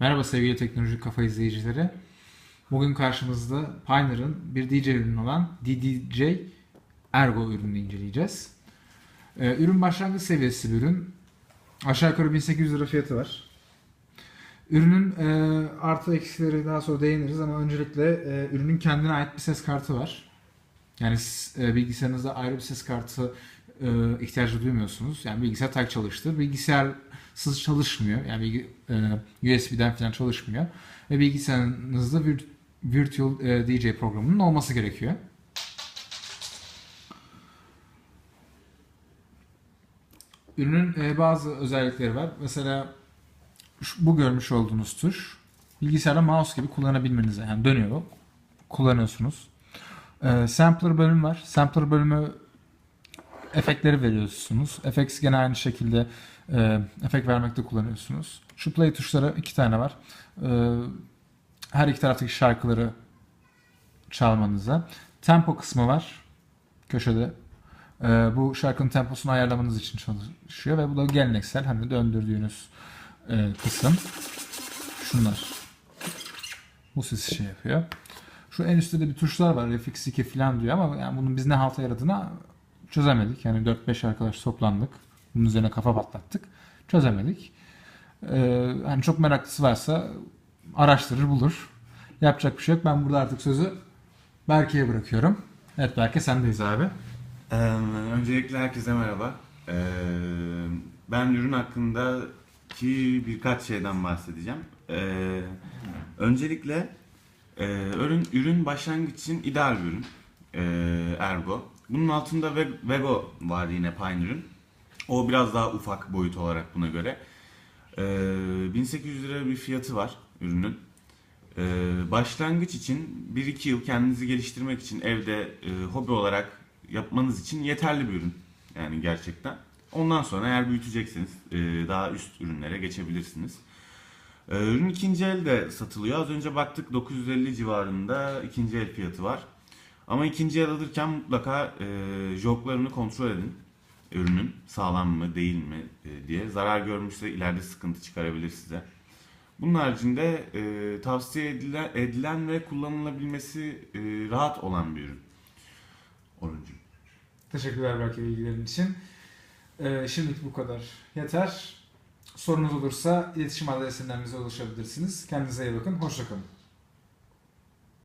Merhaba sevgili teknoloji kafa izleyicileri. Bugün karşımızda Pioneer'ın bir DJ ürünü olan DDJ Ergo ürününü inceleyeceğiz. Ee, ürün başlangıç seviyesi bir ürün. Aşağı yukarı 1800 lira fiyatı var. Ürünün e, artı eksileri daha sonra değiniriz ama öncelikle e, ürünün kendine ait bir ses kartı var. Yani e, bilgisayarınızda ayrı bir ses kartı e, ihtiyacı duymuyorsunuz. Yani bilgisayar tak çalıştı. Bilgisayarsız çalışmıyor. Yani bilgi, e, USB'den falan çalışmıyor. Ve bilgisayarınızda vir- Virtual e, DJ programının olması gerekiyor. Ürünün e, bazı özellikleri var. Mesela şu- bu görmüş olduğunuz tuş bilgisayarda mouse gibi kullanabilmenize yani dönüyor. Kullanıyorsunuz. E, sampler bölümü var. Sampler bölümü efektleri veriyorsunuz. Effects gene aynı şekilde e, efekt vermekte kullanıyorsunuz. Şu play tuşları iki tane var. E, her iki taraftaki şarkıları çalmanıza. Tempo kısmı var. Köşede. E, bu şarkının temposunu ayarlamanız için çalışıyor ve bu da geleneksel hani döndürdüğünüz e, kısım. Şunlar. Bu sesi şey yapıyor. Şu en üstte de bir tuşlar var. FX2 falan diyor ama yani bunun biz ne halta yaradığını çözemedik. Yani 4-5 arkadaş toplandık. Bunun üzerine kafa patlattık. Çözemedik. Ee, hani çok meraklısı varsa araştırır bulur. Yapacak bir şey yok. Ben burada artık sözü Berke'ye bırakıyorum. Evet Berke sendeyiz abi. Ee, öncelikle herkese merhaba. Ee, ben ürün hakkındaki birkaç şeyden bahsedeceğim. Ee, öncelikle e, ürün ürün başlangıç için ideal bir ürün. Ee, Ergo. Bunun altında Ve- Vego var yine Pioneer'ın. O biraz daha ufak boyut olarak buna göre. Ee, 1800 lira bir fiyatı var ürünün. Ee, başlangıç için 1-2 yıl kendinizi geliştirmek için evde e, hobi olarak yapmanız için yeterli bir ürün. Yani gerçekten. Ondan sonra eğer büyütecekseniz e, daha üst ürünlere geçebilirsiniz. E, ürün ikinci el de satılıyor. Az önce baktık 950 civarında ikinci el fiyatı var. Ama ikinci el alırken mutlaka e, joklarını kontrol edin. Ürünün sağlam mı değil mi e, diye. Zarar görmüşse ileride sıkıntı çıkarabilir size. Bunun haricinde e, tavsiye edilen, edilen ve kullanılabilmesi e, rahat olan bir ürün. Oruncuğum. Teşekkürler Berke bilgilerin için. Ee, şimdilik bu kadar. Yeter. Sorunuz olursa iletişim adreslerinden bize ulaşabilirsiniz. Kendinize iyi bakın. Hoşçakalın.